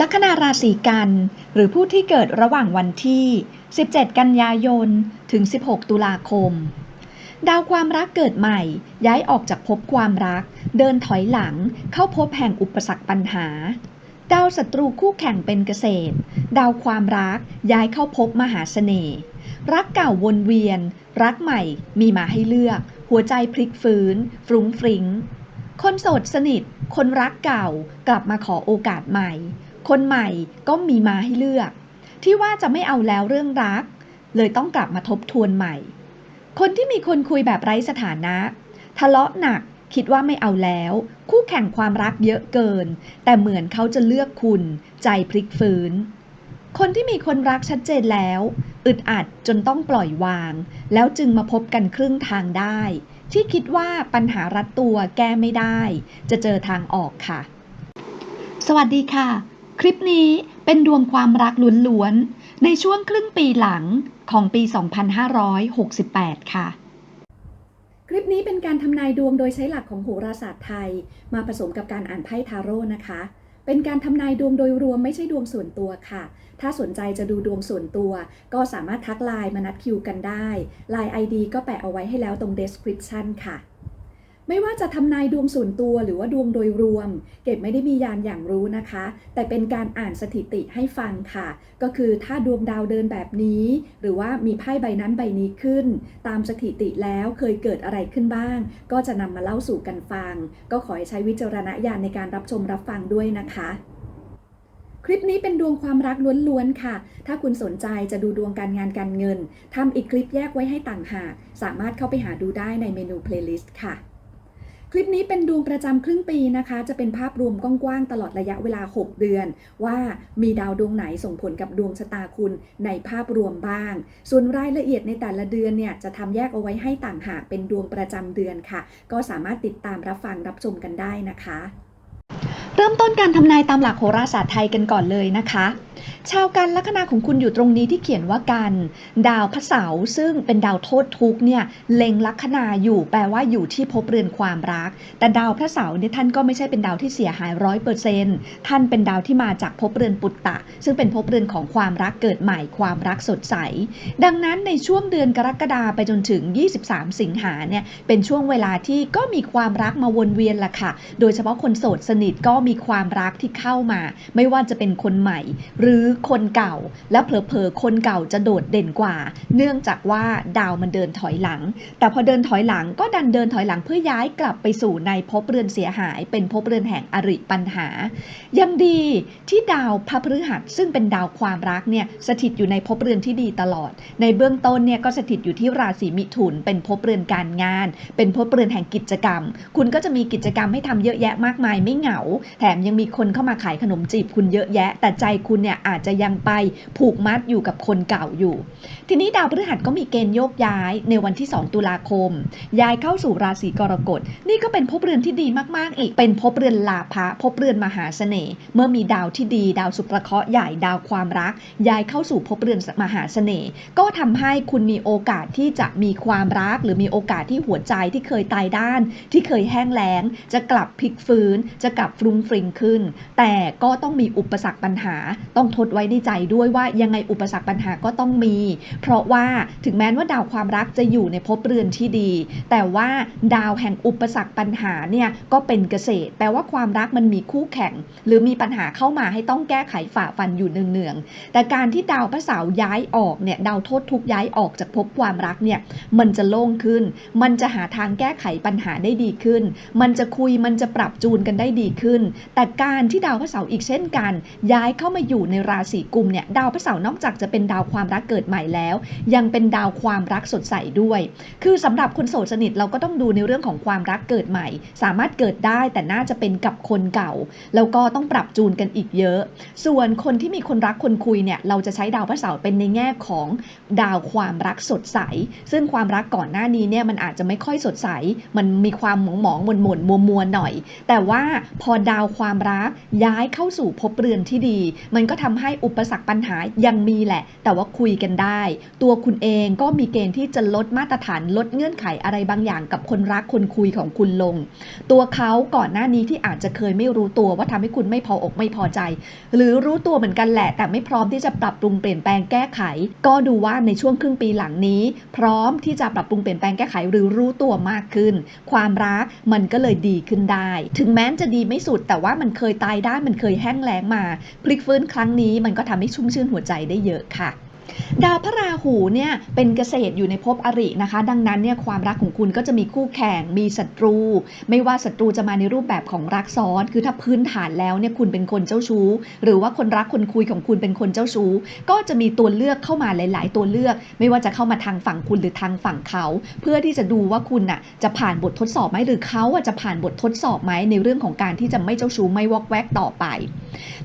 ลัคนาราศีกัน หรือผู้ที่เกิดระหว่างวันที่ 17 กันยายน ถึง 16 ตุลาคม ดาวความรักเกิดใหม่ ย้ายออกจากภพความรัก เดินถอยหลัง เข้าพบแห่งอุปสรรคปัญหา ดาวศัตรูคู่แข่งเป็นเกษตร ดาวความรักย้ายเข้าพบมหาเสน่ห์ รักเก่าวนเวียน รักใหม่มีมาให้เลือก หัวใจพลิกฟื้น ฟรุ้งฟริ้ง คนโสดสนิท คนรักเก่า กลับมาขอโอกาสใหม่ คนใหม่ก็มีมาให้เลือก ที่ว่าจะไม่เอาแล้วเรื่องรัก เลยต้องกลับมาทบทวนใหม่ คนที่มีคนคุยแบบไร้สถานะ ทะเลาะหนักคิดว่าไม่เอาแล้ว คู่แข่งความรักเยอะเกิน แต่เหมือนเขาจะเลือกคุณ ใจพลิกฟื้น คนที่มีคนรักชัดเจนแล้ว อึดอัดจนต้องปล่อยวาง แล้วจึงมาพบกันครึ่งทางได้ ที่คิดว่าปัญหารัดตัวแก้ไม่ได้ จะเจอทางออกค่ะ สวัสดีค่ะ คลิปนี้เป็นดวงความรักล้วนๆ ในช่วงครึ่งปีหลังของปี 2568 ค่ะ คลิปนี้เป็นการทำนายดวงโดยใช้หลักของโหราศาสตร์ไทย มาผสมกับการอ่านไพ่ทาโร่นะคะ เป็นการทำนายดวงโดยรวมไม่ใช่ดวงส่วนตัวค่ะ ถ้าสนใจจะดูดวงส่วนตัว ก็สามารถทักไลน์มานัดคิวกันได้ไลน์ ID ก็แปะเอาไว้ให้แล้วตรง description ค่ะ ไม่ว่าจะทำนายดวงส่วนตัวหรือว่าดวงโดยรวม เก็บไม่ได้มียานอย่างรู้นะคะ แต่เป็นการอ่านสถิติให้ฟังค่ะ ก็คือถ้าดวงดาวเดินแบบนี้ หรือว่ามีไพ่ใบนั้นใบนี้ขึ้น ตามสถิติแล้วเคยเกิดอะไรขึ้นบ้าง ก็จะนำมาเล่าสู่กันฟัง ก็ขอให้ใช้วิจารณญาณในการรับชมรับฟังด้วยนะคะคลิปนี้เป็นดวงความรักล้วนๆค่ะ ถ้าคุณสนใจจะดูดวงการงานการเงิน ทำอีกคลิปแยกไว้ให้ต่างหาก สามารถเข้าไปหาดูได้ในเมนู playlist ค่ะ ลิปนี้เป็นดวงประจำครึ่งปีนะคะ จะเป็นภาพรวมกว้างๆตลอดระยะเวลา 6 เดือน ว่ามีดาวดวงไหนส่งผลกับดวงชะตาคุณในภาพรวมบ้าง ส่วนรายละเอียดในแต่ละเดือนเนี่ยจะทำแยกเอาไว้ให้ต่างหากเป็นดวงประจำเดือนค่ะ ก็สามารถติดตามรับฟังรับชมกันได้นะคะ เริ่มต้นการทำนายตามหลักโหราศาสตร์ไทยกันก่อนเลยนะคะ ชาวกันลัคนาของคุณอยู่ตรงนี้ที่เขียนว่ากัน ดาวพระเสาร์ซึ่งเป็นดาวโทษทุกข์เนี่ยเล็งลัคนาอยู่แปลว่าอยู่ที่ภพเรือนความรัก แต่ดาวพระเสาร์เนี่ยท่านก็ไม่ใช่เป็นดาวที่เสียหายร้อยเปอร์เซนต์ท่านเป็นดาวที่มาจากภพเรือนปุตตะ ซึ่งเป็นภพเรือนของความรักเกิดใหม่ความรักสดใส ดังนั้นในช่วงเดือนกรกฎาไปจนถึง 23 สิงหาเนี่ยเป็นช่วงเวลาที่ก็มีความรักมาวนเวียนล่ะค่ะ โดยเฉพาะคนโสดสนิทก็มีความรักที่เข้ามา ไม่ว่าจะเป็นคนใหม่หรืือคนเก่า และเผลอๆคนเก่าจะโดดเด่นกว่า เนื่องจากว่าดาวมันเดินถอยหลัง แต่พอเดินถอยหลังก็ดันเดินถอยหลังเพื่อย้ายกลับไปสู่ในภพเรือนเสียหาย เป็นภพเรือนแห่งอริปัญหา ยังดีที่ดาวพระพฤหัสซึ่งเป็นดาวความรักเนี่ยสถิตอยู่ในภพเรือนที่ดีตลอด ในเบื้องต้นเนี่ยก็สถิตอยู่ที่ราศีมิถุน เป็นภพเรือนการงาน เป็นภพเรือนแห่งกิจกรรม คุณก็จะมีกิจกรรมให้ทำเยอะแยะมากมายไม่เหงา แถมยังมีคนเข้ามาขายขนมจีบคุณเยอะแยะ แต่ใจคุณเนี่ยอาจจะยังไปผูกมัดอยู่กับคนเก่าอยู่ ทีนี้ดาวพฤหัสก็มีเกณฑ์โยกย้ายในวันที่ 2 ตุลาคม ย้ายเข้าสู่ราศีกรกฎ นี่ก็เป็นภพเรือนที่ดีมากๆ อีก เป็นภพเรือนลาภะภพเรือนมหาเสน่ห์ เมื่อมีดาวที่ดี ดาวสุประเคราะห์ใหญ่ดาวความรัก ย้ายเข้าสู่ภพเรือนมหาเสน่ห์ ก็ทำให้คุณมีโอกาสที่จะมีความรัก หรือมีโอกาสที่หัวใจที่เคยตายด้าน ที่เคยแห้งแล้ง จะกลับพลิกฟื้น จะกลับฟรุ้งฟริงขึ้น แต่ก็ต้องมีอุปสรรคปัญหา ต้องทดไว้ในใจด้วยว่ายังไงอุปสรรคปัญหาก็ต้องมี เพราะว่าถึงแม้ว่าดาวความรักจะอยู่ในภพเรือนที่ดี แต่ว่าดาวแห่งอุปสรรคปัญหาเนี่ยก็เป็นเกษตร แปลว่าความรักมันมีคู่แข่ง หรือมีปัญหาเข้ามาให้ต้องแก้ไขฝ่าฟันอยู่เนืองๆแต่การที่ดาวพระเสาร์ย้ายออกเนี่ยดาวโทษทุกย้ายออกจากภพความรักเนี่ยมันจะโล่งขึ้น มันจะหาทางแก้ไขปัญหาได้ดีขึ้น มันจะคุยมันจะปรับจูนกันได้ดีขึ้น แต่การที่ดาวพระเสาร์อีกเช่นกัน ย้ายเข้ามาอยู่ในราศีกุมเนี่ยดาวพระเสาร์นอกจากจะเป็นดาวความรักเกิดใหม่แล้ว ยังเป็นดาวความรักสดใสด้วย คือสำหรับคนโสดสนิทเราก็ต้องดูในเรื่องของความรักเกิดใหม่ สามารถเกิดได้แต่น่าจะเป็นกับคนเก่า แล้วก็ต้องปรับจูนกันอีกเยอะ ส่วนคนที่มีคนรักคนคุยเนี่ยเราจะใช้ดาวพระเสาร์เป็นในแง่ของดาวความรักสดใส ซึ่งความรักก่อนหน้านี้เนี่ยมันอาจจะไม่ค่อยสดใส มันมีความหมองหมองมนมนมัวมัวหน่อย แต่ว่าพอดาวความรักย้ายเข้าสู่ภพเรือนที่ดี มันก็ททำให้อุปสรรคปัญหายังมีแหละ แต่ว่าคุยกันได้ ตัวคุณเองก็มีเกณฑ์ที่จะลดมาตรฐานลดเงื่อนไขอะไรบางอย่างกับคนรักคนคุยของคุณลง ตัวเขาก่อนหน้านี้ที่อาจจะเคยไม่รู้ตัวว่าทำให้คุณไม่พออกไม่พอใจ หรือรู้ตัวเหมือนกันแหละ แต่ไม่พร้อมที่จะปรับปรุงเปลี่ยนแปลงแก้ไข ก็ดูว่าในช่วงครึ่งปีหลังนี้ พร้อมที่จะปรับปรุงเปลี่ยนแปลงแก้ไขหรือรู้ตัวมากขึ้น ความรักมันก็เลยดีขึ้นได้ ถึงแม้จะดีไม่สุดแต่ว่ามันเคยตายได้มันเคยแห้งแล้งมาพลิกฟื้นครั้งนี้มันก็ทำให้ชุ่มชื่นหัวใจได้เยอะค่ะ ดาวพระราหูเนี่ยเป็นเกษตรอยู่ในภพอรินะคะ ดังนั้นเนี่ยความรักของคุณก็จะมีคู่แข่งมีศัตรู ไม่ว่าศัตรูจะมาในรูปแบบของรักซ้อน คือถ้าพื้นฐานแล้วเนี่ยคุณเป็นคนเจ้าชู้ หรือว่าคนรักคนคุยของคุณเป็นคนเจ้าชู้ ก็จะมีตัวเลือกเข้ามาหลาย ๆ ตัวเลือก ไม่ว่าจะเข้ามาทางฝั่งคุณหรือทางฝั่งเขา เพื่อที่จะดูว่าคุณน่ะจะผ่านบททดสอบไหมหรือเขาจะผ่านบททดสอบไหมในเรื่องของการที่จะไม่เจ้าชู้ไม่วอกแวกต่อไป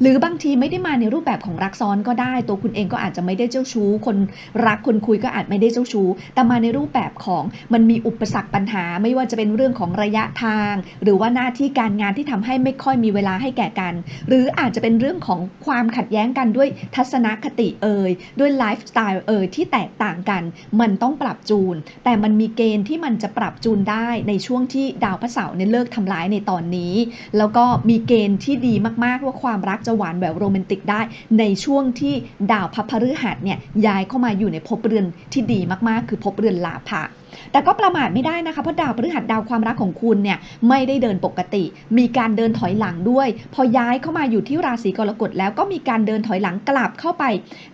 หรือบางทีไม่ได้มาในรูปแบบของรักซ้อนก็ได้ ตัวคุณเองก็อาจจะไม่ได้เจ้าชู้ คนรักคนคุยก็อาจไม่ได้เจ้าชู้ แต่มาในรูปแบบของมันมีอุปสรรคปัญหา ไม่ว่าจะเป็นเรื่องของระยะทาง หรือว่าหน้าที่การงานที่ทำให้ไม่ค่อยมีเวลาให้แก่กัน หรืออาจจะเป็นเรื่องของความขัดแย้งกันด้วยทัศนคติเอ่ยด้วยไลฟ์สไตล์เอ่ยที่แตกต่างกัน มันต้องปรับจูน แต่มันมีเกณฑ์ที่มันจะปรับจูนได้ในช่วงที่ดาวพระเสาร์เนี่ยเลิกทำร้ายในตอนนี้ แล้วก็มีเกณฑ์ที่ดีมากๆว่าความรักจะหวานแหววโรแมนติกได้ในช่วงที่ดาวพระพฤหัสเนี่ยย้ายเข้ามาอยู่ในภพเรือนที่ดีมากๆ คือภพเรือนลาภะ แต่ก็ประมาทไม่ได้นะคะเพราะดาวพฤหัสดาวความรักของคุณเนี่ยไม่ได้เดินปกติ มีการเดินถอยหลังด้วย พอย้ายเข้ามาอยู่ที่ราศีกรกฎแล้วก็มีการเดินถอยหลังกลับเข้าไป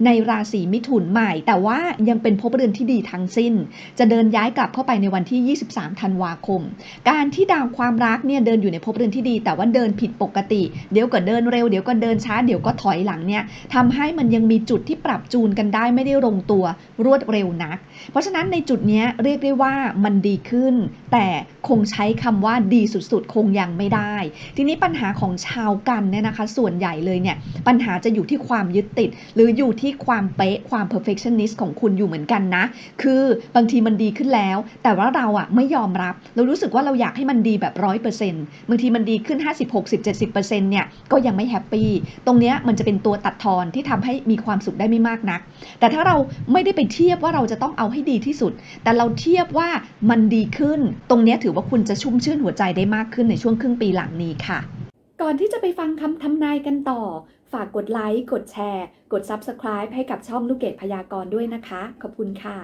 ในราศีมิถุนใหม่ แต่ว่ายังเป็นภพเรือนที่ดีทั้งสิ้น จะเดินย้ายกลับเข้าไปในวันที่ 23 ธันวาคม การที่ดาวความรักเนี่ยเดินอยู่ในภพเรือนที่ดี แต่ว่าเดินผิดปกติ เดี๋ยวก็เดินเร็วเดี๋ยวก็เดินช้าเดี๋ยวก็ถอยหลังเนี่ยทำให้มันยังมีจุดที่ปรับจูนกันได้ไม่ได้ลงตัวรวดเร็วนัก เพราะฉะนั้นในจุดนี้เรียกได้ว่ามันดีขึ้น แต่คงใช้คำว่าดีสุดๆ คงยังไม่ได้ ทีนี้ปัญหาของชาวกันเนี่ยนะคะ ส่วนใหญ่เลยเนี่ย ปัญหาจะอยู่ที่ความยึดติด หรืออยู่ที่ความเป๊ะความ perfectionist ของคุณอยู่เหมือนกันนะ คือบางทีมันดีขึ้นแล้ว แต่ว่าเราอะไม่ยอมรับ เรารู้สึกว่าเราอยากให้มันดีแบบร้อยเปอร์เซ็นต์บางทีมันดีขึ้น 50 60 70เปอร์เซ็นต์เนี่ยก็ยังไม่แฮปปี้ตรงเนี้ยมันจะเป็นตัวตัดทอนที่ทำให้มีความสุขได้ไม่มากนัก แต่ถ้าเราไม่ได้ไปเทียบว่าเราจะต้องเอาให้ดีที่สุด แต่เราเทียบียบว่ามันดีขึ้น ตรงนี้ถือว่าคุณจะชุ่มชื่นหัวใจได้มากขึ้นในช่วงครึ่งปีหลังนี้ค่ะ ก่อนที่จะไปฟังคำทำนายกันต่อ ฝากกดไลค์ กดแชร์ กด Subscribe ให้กับช่องลูกเกดพยากรณ์ด้วยนะคะ ขอบคุณค่ะ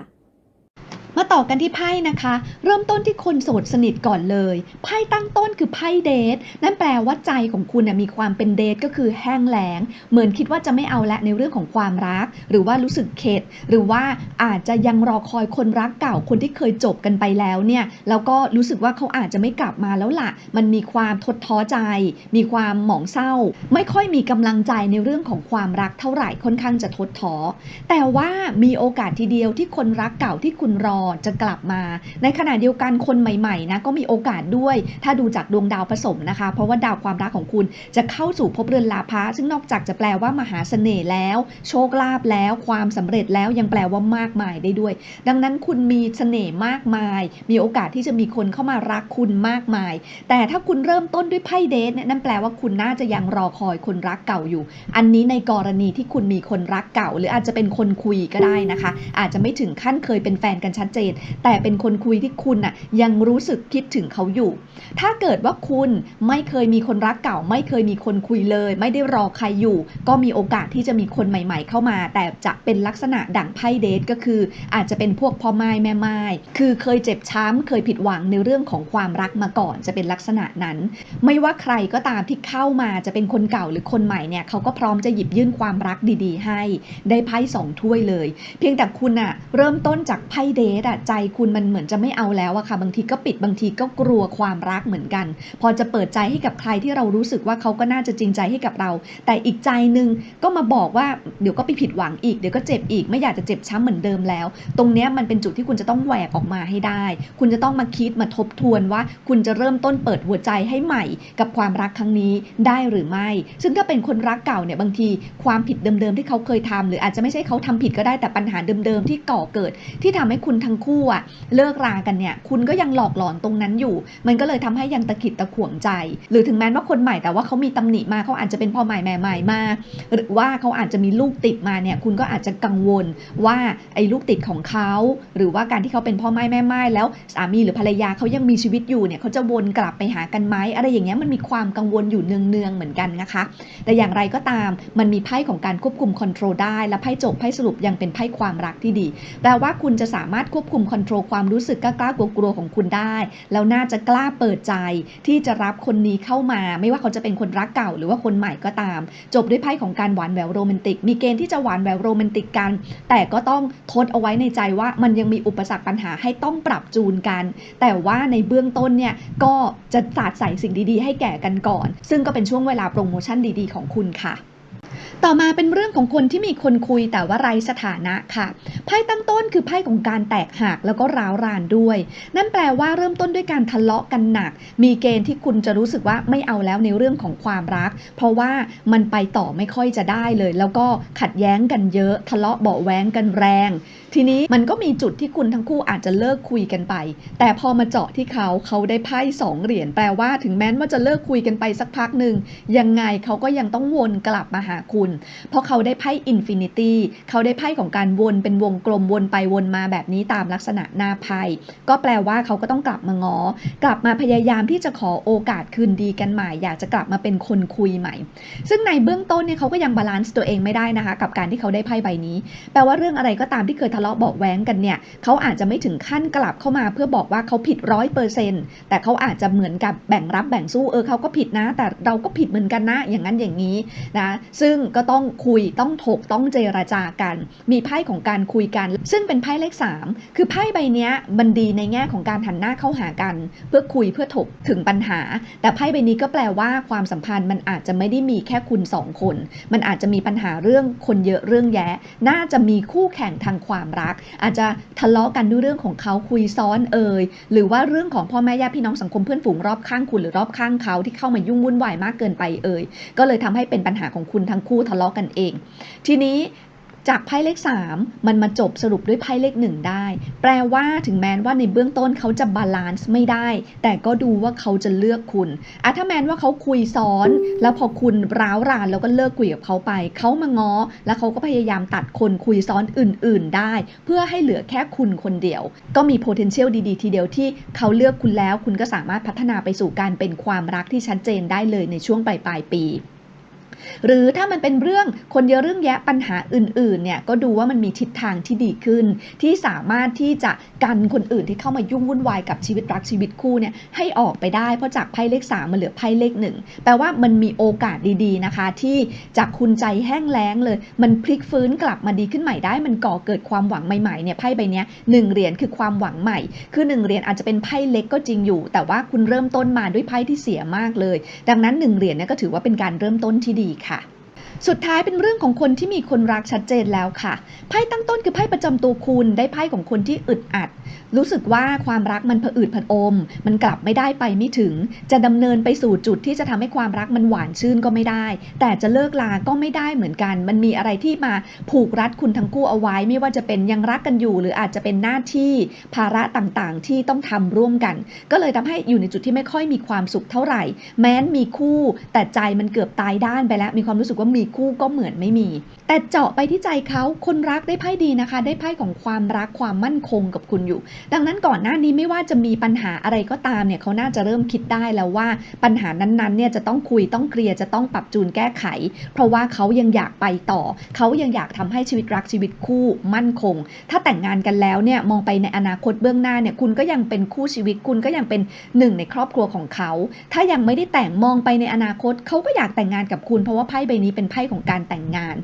มาต่อกันที่ไพ่นะคะ เริ่มต้นที่คนโสดสนิทก่อนเลยไพ่ตั้งต้นคือไพ่เดทนั่นแปลว่าใจของคุณนะมีความเป็นเดทก็คือแห้งแล้ง เหมือนคิดว่าจะไม่เอาละในเรื่องของความรัก หรือว่ารู้สึกเข็ด หรือว่าอาจจะยังรอคอยคนรักเก่าคนที่เคยจบกันไปแล้วเนี่ยแล้วก็รู้สึกว่าเขาอาจจะไม่กลับมาแล้วล่ะ มันมีความทดท้อใจ มีความหมองเศร้า ไม่ค่อยมีกำลังใจในเรื่องของความรักเท่าไหร่ค่อนข้างจะทดท้อแต่ว่ามีโอกาสทีเดียวที่คนรักเก่าที่คุณรอจะกลับมา ในขณะเดียวกันคนใหม่ๆนะก็มีโอกาสด้วย ถ้าดูจากดวงดาวผสมนะคะ เพราะว่าดาวความรักของคุณจะเข้าสู่ภพเรือนลาภะซึ่งนอกจากจะแปลว่ามหาเสน่ห์แล้ว โชคลาภแล้ว ความสำเร็จแล้วยังแปลว่ามากมายได้ด้วย ดังนั้นคุณมีเสน่ห์มากมาย มีโอกาสที่จะมีคนเข้ามารักคุณมากมาย แต่ถ้าคุณเริ่มต้นด้วยไพ่เดทเนี่ยนั่นแปลว่าคุณน่าจะยังรอคอยคนรักเก่าอยู่ อันนี้ในกรณีที่คุณมีคนรักเก่า หรืออาจจะเป็นคนคุยก็ได้นะคะ อาจจะไม่ถึงขั้นเคยเป็นแฟนกันชัดเจน แต่เป็นคนคุยที่คุณน่ะยังรู้สึกคิดถึงเขาอยู่ ถ้าเกิดว่าคุณไม่เคยมีคนรักเก่า ไม่เคยมีคนคุยเลย ไม่ได้รอใครอยู่ ก็มีโอกาสที่จะมีคนใหม่ ๆ เข้ามา แต่จะเป็นลักษณะดั่งไพ่เดทก็คือ อาจจะเป็นพวกพ่อไม้แม่ไม้คือเคยเจ็บช้ำเคยผิดหวังในเรื่องของความรักมาก่อนจะเป็นลักษณะนั้น ไม่ว่าใครก็ตามที่เข้ามาจะเป็นคนเก่าหรือคนใหม่เนี่ยเขาก็พร้อมจะหยิบยื่นความรักดีๆ ให้ ได้ไพ่สองถ้วยเลย เพียงแต่คุณอะเริ่มต้นจากไพ่เดทอะใจคุณมันเหมือนจะไม่เอาแล้วอะค่ะ บางทีก็ปิดบางทีก็กลัวความรักเหมือนกัน พอจะเปิดใจให้กับใครที่เรารู้สึกว่าเขาก็น่าจะจริงใจให้กับเรา แต่อีกใจหนึ่งก็มาบอกว่าเดี๋ยวก็ไปผิดหวังอีกเดี๋ยวก็เจ็บอีกไม่อยากจะเจ็บช้ำเหมือนเดิมแล้ว ตรงเนี้ยมันเป็นจุดที่คุณจะต้องแหวกออกมาให้ได้ คุณจะต้องมาคิดมาทบทวนว่า คุณจะเริ่มต้นเปิดหัวใจให้ใหม่ กับความรักครั้งนี้ได้หรือไม่ ซึ่งถ้าเป็นคนรักเก่าเนี่ยบางทีความผิดเดิมๆที่เขาเคยทำหรืออาจจะไม่ใช่เขาทำผิดก็ได้แต่ปัญหาเดิมๆที่ก่อเกิด ที่ทำให้คุณทั้งทั้งคู่อะเลิกรากันเนี่ย คุณก็ยังหลอกหลอนตรงนั้นอยู่ มันก็เลยทำให้ยังตะขิดตะขวงใจ หรือถึงแม้ว่าคนใหม่แต่ว่าเขามีตำหนิมาเขาอาจจะเป็นพ่อใหม่แม่ใหม่มา หรือว่าเขาอาจจะมีลูกติดมาเนี่ย คุณก็อาจจะกังวลว่าไอ้ลูกติดของเขา หรือว่าการที่เขาเป็นพ่อไม้แม่ไม้แล้วสามีหรือภรรยาเขายังมีชีวิตอยู่เนี่ยเขาจะวนกลับไปหากันไหมอะไรอย่างเงี้ยมันมีความกังวลอยู่เนืองๆเหมือนกันนะคะ แต่อย่างไรก็ตามมันมีไพ่ของการควบคุมคอนโทรลได้และไพ่จบไพ่สรุปยังเป็นไพ่ความรักที่ดีแปลว่าคุณจะสามารถควบคุมคอนโทรลความรู้สึกกล้ากลัวๆของคุณได้ แล้วน่าจะกล้าเปิดใจ ที่จะรับคนนี้เข้ามา ไม่ว่าเขาจะเป็นคนรักเก่าหรือว่าคนใหม่ก็ตาม จบด้วยไพ่ของการหวานแหววโรแมนติก มีเกณฑ์ที่จะหวานแหววโรแมนติกกัน แต่ก็ต้องทดเอาไว้ในใจว่ามันยังมีอุปสรรคปัญหาให้ต้องปรับจูนกัน แต่ว่าในเบื้องต้นเนี่ยก็จะสาดใส่สิ่งดีๆ ให้แก่กันก่อน ซึ่งก็เป็นช่วงเวลาโปรโมชั่นดีๆ ของคุณค่ะ ต่อมาเป็นเรื่องของคนที่มีคนคุยแต่ว่าไร้สถานะค่ะ ไพ่ตั้งต้นคือไพ่ของการแตกหักแล้วก็ร้าวรานด้วย นั่นแปลว่าเริ่มต้นด้วยการทะเลาะกันหนัก มีเกณฑ์ที่คุณจะรู้สึกว่าไม่เอาแล้วในเรื่องของความรัก เพราะว่ามันไปต่อไม่ค่อยจะได้เลย แล้วก็ขัดแย้งกันเยอะทะเลาะเบาะแว้งกันแรง ทีนี้มันก็มีจุดที่คุณทั้งคู่อาจจะเลิกคุยกันไป แต่พอมาเจาะที่เขาเขาได้ไพ่สองเหรียญแปลว่าถึงแม้ว่าจะเลิกคุยกันไปสักพักหนึ่งยังไงเขาก็ยังต้องวนกลับมาหาคุณ เพราะเขาได้ไพ่อินฟินิตี้เขาได้ไพ่ของการวนเป็นวงกลมวนไปวนมาแบบนี้ตามลักษณะหน้าไพ่ก็แปลว่าเขาก็ต้องกลับมางอกลับมาพยายามที่จะขอโอกาสคืนดีกันใหม่ อยากจะกลับมาเป็นคนคุยใหม่ ซึ่งในเบื้องต้นเนี่ยเขาก็ยังบาลานซ์ตัวเองไม่ได้นะคะ กับการที่เขาได้ไพ่ใบนี้ แปลว่าเรื่องอะไรก็ตามที่เคยทะเลาะเบาะแว้งกันเนี่ยเขาอาจจะไม่ถึงขั้นกลับเข้ามาเพื่อบอกว่าเขาผิดร้อยเปอร์เซ็นต์แต่เขาอาจจะเหมือนกับแบ่งรับแบ่งสู้เออเขาก็ผิดนะ แต่เราก็ผิดเหมือนกันนะ อย่างนั้นอย่างนี้นะซึ่งก็ต้องคุยต้องถกต้องเจรจากัน มีไพ่ของการคุยกัน ซึ่งเป็นไพ่เลข 3 คือไพ่ใบนี้มันดีในแง่ของการหันหน้าเข้าหากัน เพื่อคุยเพื่อถกถึงปัญหา แต่ไพ่ใบนี้ก็แปลว่าความสัมพันธ์มันอาจจะไม่ได้มีแค่คุณสองคน มันอาจจะมีปัญหาเรื่องคนเยอะเรื่องแยะ น่าจะมีคู่แข่งทางความรัก อาจจะทะเลาะกันด้วยเรื่องของเขาคุยซ้อนเอ่ยหรือว่าเรื่องของพ่อแม่ญาติพี่น้องสังคมเพื่อนฝูงรอบข้างคุณหรือรอบข้างเขาที่เข้ามายุ่งวุ่นวายมากเกินไปเอ่ยก็เลยทำให้เป็นปัญหาของคุณทั้งคู่ทะเลาะกันเอง ทีนี้จากไพ่เลข 3 มันมาจบสรุปด้วยไพ่เลข 1 ได้ แปลว่าถึงแม้ว่าในเบื้องต้นเขาจะบาลานซ์ไม่ได้ แต่ก็ดูว่าเขาจะเลือกคุณอะถ้าแม้ว่าเขาคุยซ้อน แล้วพอคุณร้าวรานแล้วก็เลิกคุยกับเขาไป เขามาง้อ แล้วเขาก็พยายามตัดคนคุยซ้อนอื่น ๆ ได้ เพื่อให้เหลือแค่คุณคนเดียว ก็มี potential ดีๆ ทีเดียวที่เขาเลือกคุณแล้ว คุณก็สามารถพัฒนาไปสู่การเป็นความรักที่ชัดเจนได้เลยในช่วงปลายปลายปี หรือถ้ามันเป็นเรื่องคนเยอะเรื่องแยะปัญหาอื่นๆเนี่ยก็ดูว่ามันมีทิศทางที่ดีขึ้น ที่สามารถที่จะกันคนอื่นที่เข้ามายุ่งวุ่นวายกับชีวิตรักชีวิตคู่เนี่ยให้ออกไปได้เพราะจากไพ่เลข3มาเหลือไพ่เลขหนึ่งแปลว่ามันมีโอกาสดีๆนะคะ ที่จากคุณใจแห้งแล้งเลย มันพลิกฟื้นกลับมาดีขึ้นใหม่ได้ มันก่อเกิดความหวังใหม่ๆเนี่ยไพ่ใบนี้หนึ่งเหรียญคือความหวังใหม่ คือหนึ่งเหรียญอาจจะเป็นไพ่เล็กก็จริงอยู่ แต่ว่าคุณเริ่มต้นมาด้วยไพ่ที่เสียมากเลย ดังนั้นหนึ่งเหรียญเนี่ยก็ถือว่าเป็นการเริ่มต้นที่ดีค่ะ สุดท้ายเป็นเรื่องของคนที่มีคนรักชัดเจนแล้วค่ะ ไพ่ตั้งต้นคือไพ่ประจำตัวคุณ ได้ไพ่ของคนที่อึดอัด รู้สึกว่าความรักมันผะอืดผะอม มันกลับไม่ได้ไปไม่ถึง จะดำเนินไปสู่จุดที่จะทำให้ความรักมันหวานชื่นก็ไม่ได้ แต่จะเลิกลาก็ไม่ได้เหมือนกัน มันมีอะไรที่มาผูกรัดคุณทั้งคู่เอาไว้ ไม่ว่าจะเป็นยังรักกันอยู่ หรืออาจจะเป็นหน้าที่ภาระต่างๆ ที่ต้องทำร่วมกัน ก็เลยทำให้อยู่ในจุดที่ไม่ค่อยมีความสุขเท่าไหร่ แม้นมีคู่ แต่ใจมันเกือบตายด้านไปแล้ว มีความรู้สึกว่ามีคู่ก็เหมือนไม่มี แต่เจาะไปที่ใจเขาคนรักได้ไพ่ดีนะคะ ได้ไพ่ของความรักความมั่นคงกับคุณอยู่ ดังนั้นก่อนหน้านี้ไม่ว่าจะมีปัญหาอะไรก็ตามเนี่ยเขาน่าจะเริ่มคิดได้แล้วว่าปัญหานั้นๆเนี่ยจะต้องคุยต้องเคลียร์จะต้องปรับจูนแก้ไข เพราะว่าเขายังอยากไปต่อ เขายังอยากทำให้ชีวิตรักชีวิตคู่มั่นคง ถ้าแต่งงานกันแล้วเนี่ยมองไปในอนาคตเบื้องหน้าเนี่ยคุณก็ยังเป็นคู่ชีวิตคุณก็ยังเป็นหนึ่งในครอบครัวของเขา ถ้ายังไม่ได้แต่งมองไปในอนาคตเขาก็อยากแต่งงานกับคุณ เพราะว่าไพ่ใบนี้เป็นไพ่ของการแต่งงาน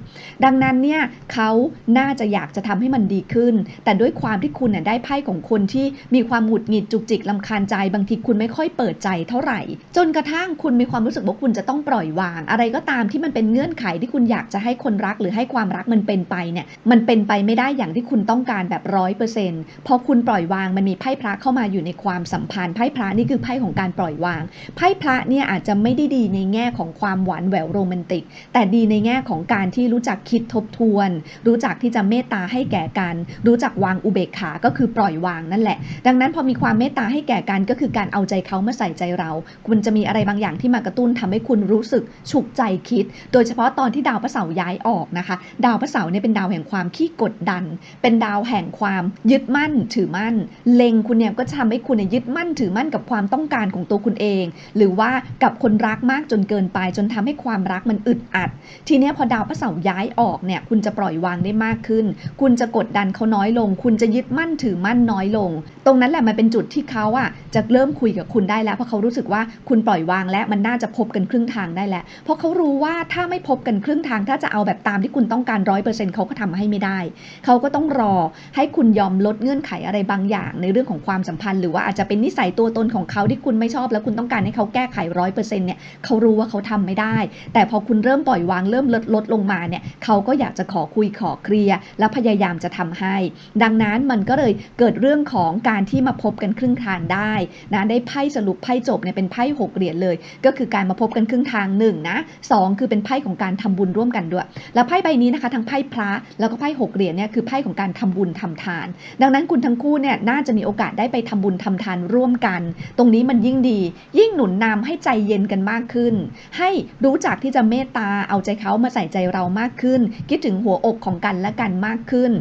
ดังนั้นเนี่ยเขาน่าจะอยากจะทำให้มันดีขึ้น แต่ด้วยความที่คุณน่ะได้ไพ่ของคนที่มีความหงุดหงิดจุกจิกลำคาญใจ บางทีคุณไม่ค่อยเปิดใจเท่าไหร่ จนกระทั่งคุณมีความรู้สึกว่าคุณจะต้องปล่อยวาง อะไรก็ตามที่มันเป็นเงื่อนไขที่คุณอยากจะให้คนรักหรือให้ความรักมันเป็นไปเนี่ยมันเป็นไปไม่ได้อย่างที่คุณต้องการแบบร้อยเปอร์เซ็นต์พอคุณปล่อยวางมันมีไพ่พระเข้ามาอยู่ในความสัมพันธ์ไพ่พระนี่คือไพ่ของการปล่อยวาง ไพ่พระเนี่ยอาจจะไม่ได้ดีในแง่ของความหวานแหววโรแมนติก แต่ดีดีในแง่ของการที่รู้จักคิดทบทวน รู้จักที่จะเมตตาให้แก่กัน รู้จักวางอุเบกขาก็คือปล่อยวางนั่นแหละ ดังนั้นพอมีความเมตตาให้แก่กันก็คือการเอาใจเขามาใส่ใจเรา คุณจะมีอะไรบางอย่างที่มากระตุ้นทำให้คุณรู้สึกฉุกใจคิด โดยเฉพาะตอนที่ดาวพระเสาร์ย้ายออกนะคะ ดาวพระเสาร์เนี่ยเป็นดาวแห่งความขี้กดดัน เป็นดาวแห่งความยึดมั่นถือมั่น เล็งคุณเนี่ยก็จะทำให้คุณเนี่ยยึดมั่นถือมั่นกับความต้องการของตัวคุณเอง หรือว่ากับคนรักมากจนเกินไปจนทำให้ความรักมันอึดอัดทีนี้พอดาวพระเสาร์ย้ายออกเนี่ยคุณจะปล่อยวางได้มากขึ้น คุณจะกดดันเขาน้อยลง คุณจะยึดมั่นถือมั่นน้อยลง ตรงนั้นแหละมันเป็นจุดที่เขาอะจะเริ่มคุยกับคุณได้แล้วเพราะเขารู้สึกว่าคุณปล่อยวางและมันน่าจะพบกันครึ่งทางได้แล้ว เพราะเขารู้ว่าถ้าไม่พบกันครึ่งทาง ถ้าจะเอาแบบตามที่คุณต้องการร้อยเปอร์เซ็นต์เขาก็ทำให้ไม่ได้ เขาก็ต้องรอให้คุณยอมลดเงื่อนไขอะไรบางอย่างในเรื่องของความสัมพันธ์หรือว่าอาจจะเป็นนิสัยตัวตนของเขาที่คุณไม่ชอบ แล้วคุณต้องการให้เขาแก้ไขร้อยเปอร์เซ็นต์เนี่ยเขารู้ว่าเขาทำไม่ได้ แต่พอคุณเริ่มปล่อยวางเริ่มลดลดลงมาเนี่ยเขาก็อยากจะขอคุยขอเคลียร์และพยายามจะทำให้ ดังนั้นมันก็เลยเกิดเรื่องของการที่มาพบกันครึ่งทางได้นะได้ไพ่สรุปไพ่จบเนี่ยเป็นไพ่หกเหรียญเลย ก็คือการมาพบกันครึ่งทางหนึ่งนะสองคือเป็นไพ่ของการทำบุญร่วมกันด้วย แล้วไพ่ใบนี้นะคะทั้งไพ่พระแล้วก็ไพ่หกเหรียญเนี่ยคือไพ่ของการทำบุญทำทาน ดังนั้นคุณทั้งคู่เนี่ยน่าจะมีโอกาสได้ไปทำบุญทำทานร่วมกัน ตรงนี้มันยิ่งดี ยิ่งหนุนนำให้ใจเย็นกันมากขึ้น ให้รู้จักที่จะเมตตาเอาใจเขามาใส่ใจเรามากขึ้น คิดถึงหัวอกของกันและกันมากขึ้น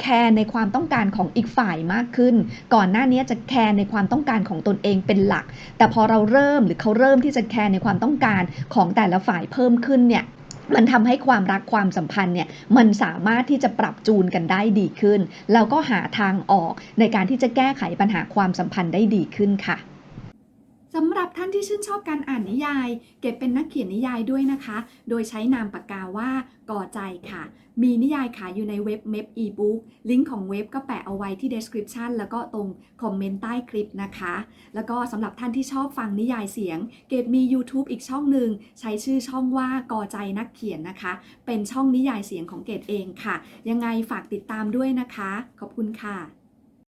แคร์ในความต้องการของอีกฝ่ายมากขึ้น ก่อนหน้านี้จะแคร์ในความต้องการของตนเองเป็นหลัก แต่พอเราเริ่มหรือเขาเริ่มที่จะแคร์ในความต้องการของแต่ละฝ่ายเพิ่มขึ้นเนี่ยมันทำให้ความรักความสัมพันธ์เนี่ยมันสามารถที่จะปรับจูนกันได้ดีขึ้น แล้วก็หาทางออกในการที่จะแก้ไขปัญหาความสัมพันธ์ได้ดีขึ้นค่ะ สำหรับท่านที่ชื่นชอบการอ่านนิยาย เก็บเป็นนักเขียนนิยายด้วยนะคะ โดยใช้นามปากกาว่ากอใจค่ะ มีนิยายขายอยู่ในเว็บเม p อีบุ๊กลิงก์ของเว็บก็แปะเอาไว้ที่ description แล้วก็ตรงคอมเมนต์ใต้คลิปนะคะ แล้วก็สำหรับท่านที่ชอบฟังนิยายเสียง เกดมี YouTube อีกช่องหนึ่งใช้ชื่อช่องว่ากอใจนักเขียนนะคะ เป็นช่องนิยายเสียงของเกดเองค่ะ ยังไงฝากติดตามด้วยนะคะ ขอบคุณค่ะ